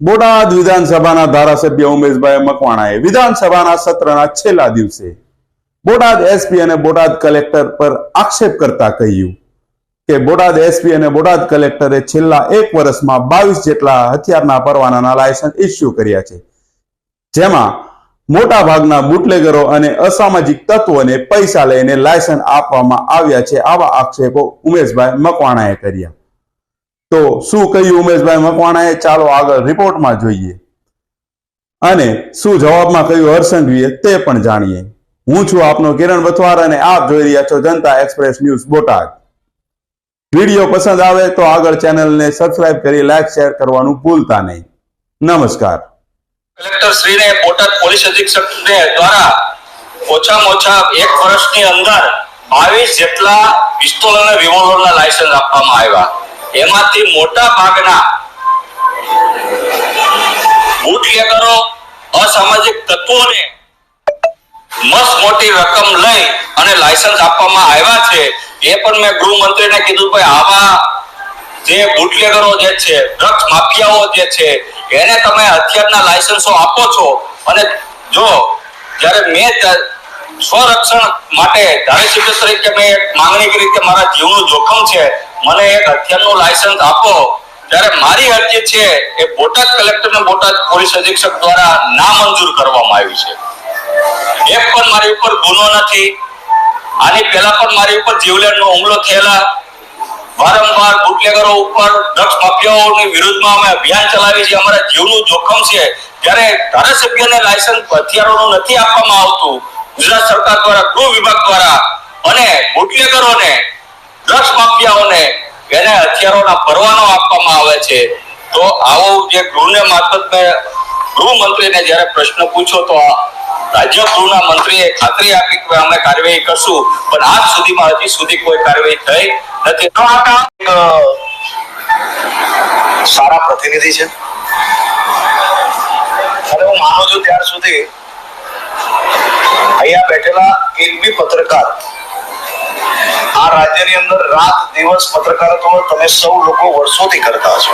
બોટાદ વિધાનસભાના ધારાસભ્ય ઉમેશભાઈ મકવાણાએ વિધાનસભાના સત્રના છેલ્લા દિવસે બોટાદ એસપી અને બોટાદ કલેક્ટર પર આક્ષેપ કરતા કહ્યું કે બોટાદ એસપી અને બોટાદ કલેક્ટરે છેલ્લા એક વર્ષમાં બાવીસ જેટલા હથિયારના પરવાનાના લાયસન્સ ઇસ્યુ કર્યા છે. જેમાં મોટા ભાગના બુટલેગરો અને અસામાજિક તત્વોને પૈસા લઈને લાયસન્સ આપવામાં આવ્યા છે આવા આક્ષેપો ઉમેશભાઈ મકવાણાએ કર્યા. તો શું કહ્યું ઉમેશભાઈ? મકવાણાએ ચાલો આગળ રિપોર્ટમાં જોઈએ. અને શું જવાબમાં કહ્યું હર્ષંઘવીએ તે પણ જાણીએ. હું છું આપનો કિરણ બથવાર અને આપ જોઈ રહ્યા છો Janata express news Botad. Video પસંદ આવે તો આગળ ચેનલને સબસ્ક્રાઇબ કરી લાઈક શેર કરવાનું ભૂલતા નહીં. નમસ્કાર. કલેક્ટર શ્રીને બોટાદ પોલીસ અધિક્ષક દ્વારા ઓછામાં ઓછા એક વર્ષની અંદર બાવીસ જેટલા પિસ્તોલ અને રિવોલ્વરના લાયસન્સ આપવામાં આવ્યા. એમાંથી મોટા ભાગના બુટલેગરો અસામાજિક તત્વોને મસ્ત મોટી રકમ લઈ અને લાયસન્સ આપવામાં આવ્યા છે. એ પણ મેં ગૃહમંત્રીને કીધું, ભાઈ, આવા જે બુટલેગરો જે છે, ડ્રગ્સ માફિયાઓ જે છે, એને તમે હથિયારના લાયસન્સો આપો છો. અને જો જ્યારે મેં સ્વરક્ષણ માટે ધારાસભ્ય તરીકે મેં માંગણી કરી કે મારા જીવનું જોખમ છે, મને એક હથિયારનું લાયસન્સ આપો. ત્યારે મારી અરજી છે એ બોટાદ કલેક્ટર ને બોટાદ પોલીસ અધિક્ષક દ્વારા નામંજૂર કરવામાં આવી છે. એક પણ મારી ઉપર ગુનો નથી. આની પહેલા પણ મારી ઉપર જીવલેણનો હુમલો થયેલા. વારંવાર બુટલેગરો ઉપર ડ્રગ્સ માફિયાઓની વિરુદ્ધમાં અમે અભિયાન ચલાવીએ છીએ. અમારા જીવનું જોખમ છે. ત્યારે ધારાસભ્યને લાયસન્સ હથિયારોનું નથી આપવામાં આવતું. ગુજરાત સરકાર દ્વારા ગૃહ વિભાગ દ્વારા અને બુટલેગરોને, ડ્રગ્સ માફિયાઓને એને હથિયારોના પરવાનો આપવામાં આવે છે. તો આવો જે ગૃહને મારફત ગૃહમંત્રીને જ્યારે પ્રશ્ન પૂછો તો રાજ્ય ગૃહના મંત્રીએ ખાતરી આપી કે અમે કાર્યવાહી કરશું, પણ આજ સુધીમાં હજી સુધી કોઈ કાર્યવાહી થઈ નથી. સારા પ્રતિનિધિ છે. અને હું માનું છું ત્યાર સુધી અહીંયા બેઠેલા એક બી પત્રકાર. આ રાજ્યની અંદર રાત દિવસ પત્રકારત્વ તમે સૌ લોકો વર્ષોથી કરતા છો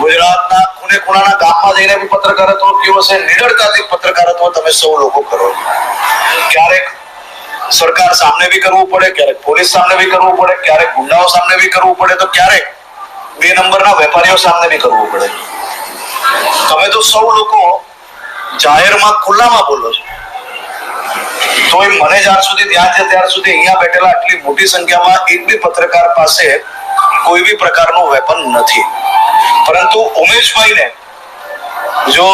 ગુજરાતના ખૂણે ખૂણાના ગામમાં જઈને બી પત્રકારત્વ કેવો છે, નિડરતાથી પત્રકારત્વ તમે સૌ લોકો કરો. ક્યારેક સરકાર સામે બી કરવું પડે, ક્યારેક પોલીસ સામે બી કરવું પડે, ક્યારેક ગુંડાઓ સામે બી કરવું પડે, તો ક્યારેક બે નંબરના વેપારીઓ સામે બી કરવું પડે. તમે તો સૌ લોકો જાહેરમાં ખુલ્લામાં બોલો છો. તોય મને જ્યાર સુધી ધ્યાન છે, ત્યાર સુધી અહીંયા બેઠેલા આટલી મોટી સંખ્યામાં એક બી પત્રકાર પાસે કોઈ બી પ્રકારનું વેપન નથી. પરંતુ ઉમેશભાઈને જો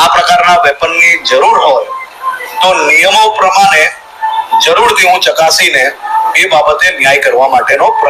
આ પ્રકારના વેપનની જરૂર હોય, તો નિયમો પ્રમાણે જરૂરથી હું ચકાસીને એ બાબતે ન્યાય કરવા માટેનો પ્રયત્ન